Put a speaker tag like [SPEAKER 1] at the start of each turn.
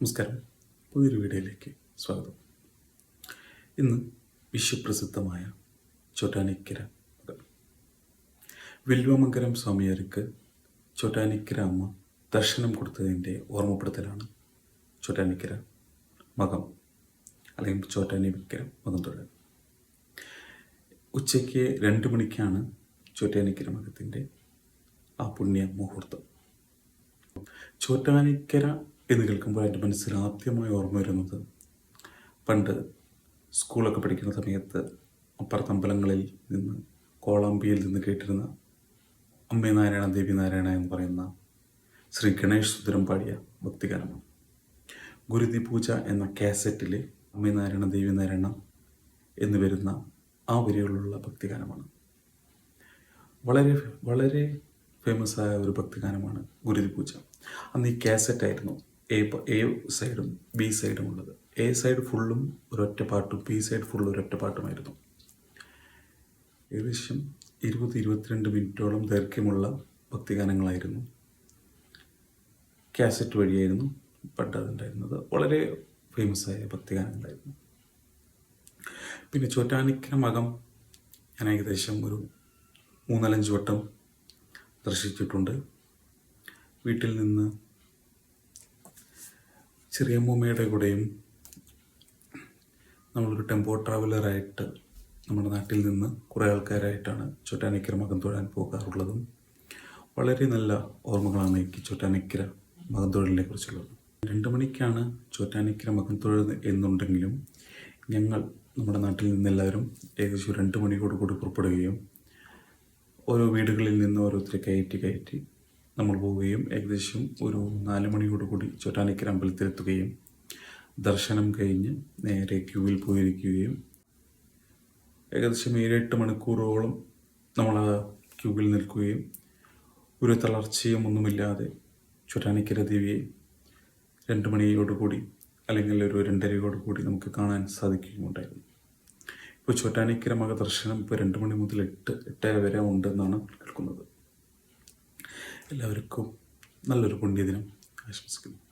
[SPEAKER 1] നമസ്കാരം. പുതിയൊരു വീഡിയോയിലേക്ക് സ്വാഗതം. ഇന്ന് വിശ്വപ്രസിദ്ധമായ ചോട്ടാനിക്കര വില്വമംഗലം സ്വാമിയാർക്ക് ചോട്ടാനിക്കര അമ്മ ദർശനം കൊടുത്തതിന്റെ ഓർമ്മപ്പെടുത്തലാണ് ചോട്ടാനിക്കര മകം അല്ലെങ്കിൽ ചോറ്റാനിക്കര മകം തൊഴൽ. ഉച്ചയ്ക്ക് രണ്ട് മണിക്കാണ് ചോറ്റാനിക്കര മകത്തിന്റെ ആ പുണ്യ മുഹൂർത്തം. ചോറ്റാനിക്കര എന്ന് കേൾക്കുമ്പോൾ എന്റെ മനസ്സിൽ ആദ്യമായി ഓർമ്മ വരുന്നത് പണ്ട് സ്കൂളൊക്കെ പഠിക്കുന്ന സമയത്ത് അപ്പുറത്തമ്പലങ്ങളിൽ നിന്ന് കോളാമ്പിയിൽ നിന്ന് കേട്ടിരുന്ന അമ്മേ നാരായണ ദേവി നാരായണ എന്ന് പറയുന്ന ശ്രീ ഗണേഷ് സുന്ദരം പാടിയ ഭക്തിഗാനമാണ്. ഗുരുതി പൂജ എന്ന കാസറ്റിലെ അമ്മേ നാരായണ ദേവി നാരായണ എന്ന് വരുന്ന ആ വരികളിലുള്ള ഭക്തിഗാനമാണ്. വളരെ വളരെ ഫേമസ് ആയ ഒരു ഭക്തിഗാനമാണ് ഗുരുതി പൂജ അന്ന് ഈ കാസറ്റ് ആയിരുന്നു എ എ സൈഡും ബി സൈഡും ഉള്ളത്. എ സൈഡ് ഫുള്ളും ഒരൊറ്റ പാട്ടും ബി സൈഡ് ഫുള്ളും ഒരൊറ്റ പാട്ടുമായിരുന്നു. ഏകദേശം ഇരുപത് ഇരുപത്തിരണ്ട് മിനിറ്റോളം ദൈർഘ്യമുള്ള ഭക്തിഗാനങ്ങളായിരുന്നു. കാസറ്റ് വഴിയായിരുന്നു പണ്ട് അതുണ്ടായിരുന്നത്. വളരെ ഫേമസായ ഭക്തിഗാനങ്ങളായിരുന്നു. പിന്നെ ചോറ്റാനിക്കര മകം ഞാൻ ഏകദേശം ഒരു മൂന്നാലഞ്ച് വട്ടം ദർശിച്ചിട്ടുണ്ട്. വീട്ടിൽ നിന്ന് ചെറിയമ്മൂമ്മയുടെ കൂടെയും നമ്മളൊരു ടെമ്പോ ട്രാവലറായിട്ട് നമ്മുടെ നാട്ടിൽ നിന്ന് കുറേ ആൾക്കാരായിട്ടാണ് ചോറ്റാനിക്കര മകം തൊഴാൻ പോകാറുള്ളതും വളരെ നല്ല ഓർമ്മകളാണ് എനിക്ക് ചോറ്റാനിക്കര മകം തൊഴിലിനെ കുറിച്ചുള്ളത്. രണ്ട് മണിക്കാണ് ചോറ്റാനിക്കര മകം തൊഴിൽ എന്നുണ്ടെങ്കിലും ഞങ്ങൾ നമ്മുടെ നാട്ടിൽ നിന്നെല്ലാവരും ഏകദേശം രണ്ട് മണിയോട് കൂടി പുറപ്പെടുകയും ഓരോ വീടുകളിൽ നിന്ന് ഓരോരുത്തരെ കയറ്റി കയറ്റി നമ്മൾ പോവുകയും ഏകദേശം ഒരു നാല് മണിയോട് കൂടി ചോറ്റാനിക്കര അമ്പലത്തിലെത്തുകയും ദർശനം കഴിഞ്ഞ് നേരെ ക്യൂവിൽ പോയിരിക്കുകയും ഏകദേശം ഏഴെട്ട് മണിക്കൂറോളം നമ്മൾ ക്യൂവിൽ നിൽക്കുകയും ഒരു തളർച്ചയും ഒന്നുമില്ലാതെ ചോറ്റാനിക്കര ദേവിയെ രണ്ട് മണിയോടുകൂടി അല്ലെങ്കിൽ ഒരു രണ്ടരയോട് കൂടി നമുക്ക് കാണാൻ സാധിക്കുകയുണ്ടായിരുന്നു ഇപ്പോൾ ചോറ്റാനിക്കര മകദർശനം ഇപ്പോൾ രണ്ട് മണി മുതൽ എട്ട് എട്ടര വരെ ഉണ്ടെന്നാണ് കേൾക്കുന്നത്. എല്ലാവർക്കും നല്ലൊരു പുണ്യദിനം ആശംസിക്കുന്നു.